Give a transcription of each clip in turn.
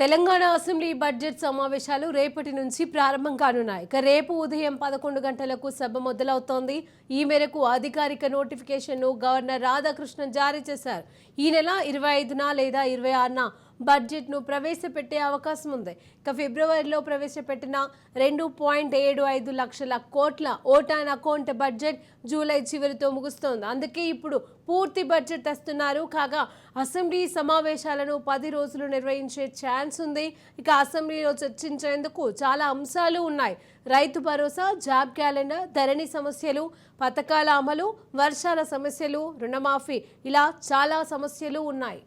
Telangana assembly budget సమావేశాలు రేపటి నుంచి ప్రారంభం కానున్నాయి. ఇక రేపు ఉదయం పదకొండు గంటలకు సభ మొదలవుతోంది. ఈ మేరకు అధికారిక నోటిఫికేషన్ను గవర్నర్ రాధాకృష్ణన్ జారీ చేశారు. ఈ నెల ఇరవై ఐదున లేదా ఇరవై ఆరున బడ్జెట్ను ప్రవేశపెట్టే అవకాశం ఉంది. ఇక ఫిబ్రవరిలో ప్రవేశపెట్టిన రెండు పాయింట్ ఏడు ఐదు లక్షల కోట్ల vote on account budget July చివరితో ముగుస్తోంది. అందుకే ఇప్పుడు పూర్తి బడ్జెట్ తెస్తున్నారు. కాగా అసెంబ్లీ సమావేశాలను పది రోజులు నిర్వహించే ఛాన్స్ ఉంది. ఇక అసెంబ్లీలో చర్చించేందుకు చాలా అంశాలు ఉన్నాయి. రైతు భరోసా జాబ్ క్యాలెండర్ ధరణి సమస్యలు పథకాల అమలు వర్షాల సమస్యలు రుణమాఫీ ఇలా చాలా సమస్యలు ఉన్నాయి.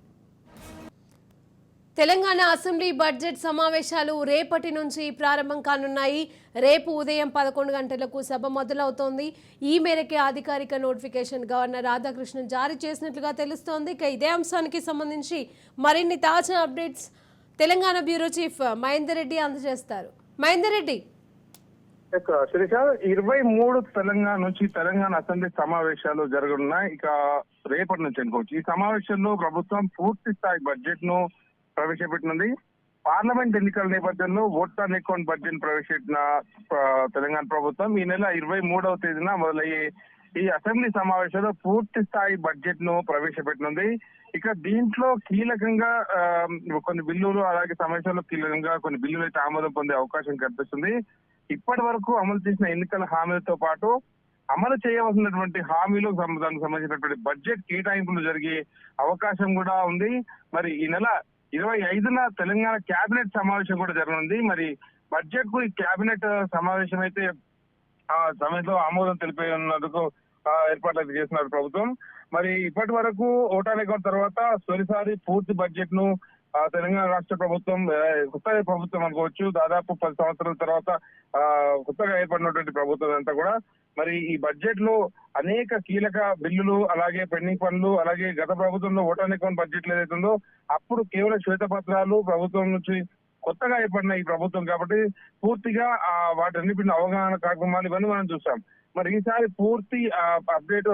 తెలంగాణ అసెంబ్లీ బడ్జెట్ సమావేశాలు రేపటి నుంచి ప్రారంభం కానున్నాయి. రేపు ఉదయం పదకొండు గంటలకు సభ మొదలవుతోంది. ఈ మేరకే అధికారిక నోటిఫికేషన్ గవర్నర్ రాధాకృష్ణన్ జారీ చేసినట్లుగా తెలుస్తోంది. ఇక ఇదే అంశానికి సంబంధించి మరిన్ని తాజా updates Telangana bureau chief Mahender Reddy అందజేస్తారు. మహేందర్ రెడ్డి శిరీష ఇరవై మూడు తెలంగాణ నుంచి తెలంగాణ అసెంబ్లీ సమావేశాలు జరగనున్నాయి. ఇక రేపటి నుంచి అనుకోవచ్చు. ఈ సమావేశంలో ప్రభుత్వం పూర్తి స్థాయి బడ్జెట్ను ప్రవేశపెట్టినది. పార్లమెంట్ ఎన్నికల నేపథ్యంలో ఓట్ ఆన్ అకౌంట్ బడ్జెట్ ప్రవేశపెట్టిన తెలంగాణ ప్రభుత్వం ఈ నెల ఇరవై మూడవ తేదీన మొదలయ్యే ఈ అసెంబ్లీ సమావేశంలో పూర్తి స్థాయి బడ్జెట్ను ప్రవేశపెట్టనుంది. ఇక దీంట్లో కీలకంగా కొన్ని బిల్లులు అలాగే సమావేశంలో కీలకంగా కొన్ని బిల్లులు అయితే ఆమోదం పొందే అవకాశం కనిపిస్తుంది. ఇప్పటి వరకు అమలు చేసిన ఎన్నికల హామీలతో పాటు అమలు చేయవలసినటువంటి హామీలు దానికి సంబంధించినటువంటి బడ్జెట్ కేటాయింపులు జరిగే అవకాశం కూడా ఉంది. మరి ఈ నెల ఇరవై ఐదున తెలంగాణ కేబినెట్ సమావేశం కూడా జరగనుంది. మరి బడ్జెట్కు ఈ కేబినెట్ సమావేశం అయితే ఆ సమయంలో ఆమోదం తెలిపే ఉన్నందుకు ఏర్పాట్లు చేస్తున్నారు ప్రభుత్వం. మరి ఇప్పటి వరకు ఓటాన్ అకౌంట్ తర్వాత తొలిసారి పూర్తి బడ్జెట్ను తెలంగాణ రాష్ట్ర ప్రభుత్వం కొత్త ప్రభుత్వం అనుకోవచ్చు దాదాపు పది సంవత్సరాల తర్వాత ఆ, కొత్తగా ఏర్పడినటువంటి ప్రభుత్వం అంతా కూడా మరి ఈ బడ్జెట్లో అనేక కీలక బిల్లులు అలాగే పెండింగ్ పనులు అలాగే గత ప్రభుత్వంలో ఓటానికి అకౌంట్ బడ్జెట్ ఏదైతే ఉందో అప్పుడు కేవలం శ్వేతపత్రాలు ప్రభుత్వం నుంచి కొత్తగా ఏర్పడిన ఈ ప్రభుత్వం కాబట్టి పూర్తిగా ఆ వాటన్నిటిని అవగాహన కార్యక్రమాలు ఇవన్నీ మనం చూసాం మరి ఈసారి పూర్తి అప్డేట్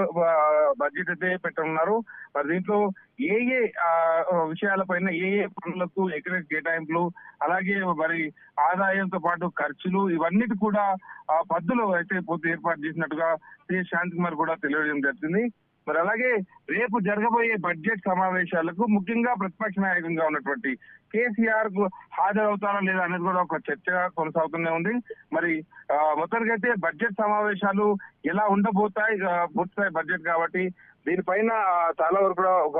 బడ్జెట్ అయితే పెట్టనున్నారు. మరి దీంట్లో ఏ ఏ విషయాలపైన ఏ ఏ పనులకు ఎక్కడ కేటాయింపులు అలాగే మరి ఆదాయంతో పాటు ఖర్చులు ఇవన్నిటి కూడా ఆ పద్దులో అయితే పూర్తి ఏర్పాటు చేసినట్టుగా శ్రీ శాంతి కుమార్ కూడా తెలియజేయడం జరిగింది. మరి అలాగే రేపు జరగబోయే బడ్జెట్ సమావేశాలకు ముఖ్యంగా ప్రతిపక్ష నాయకంగా ఉన్నటువంటి కేసీఆర్కు హాజరవుతారా లేదా అనేది కూడా ఒక చర్చ కొనసాగుతూనే ఉంది. మరి మొత్తానికైతే బడ్జెట్ సమావేశాలు ఎలా ఉండబోతాయి పూర్తాయి పూర్తిస్థాయి బడ్జెట్ కాబట్టి దీనిపైన చాలా వరకు కూడా ఒక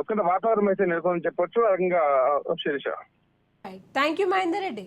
ఉత్కంఠ వాతావరణం అయితే నెలకొని చెప్పొచ్చు. ఆ రకంగా Sirisha. Thank you Mahender Reddy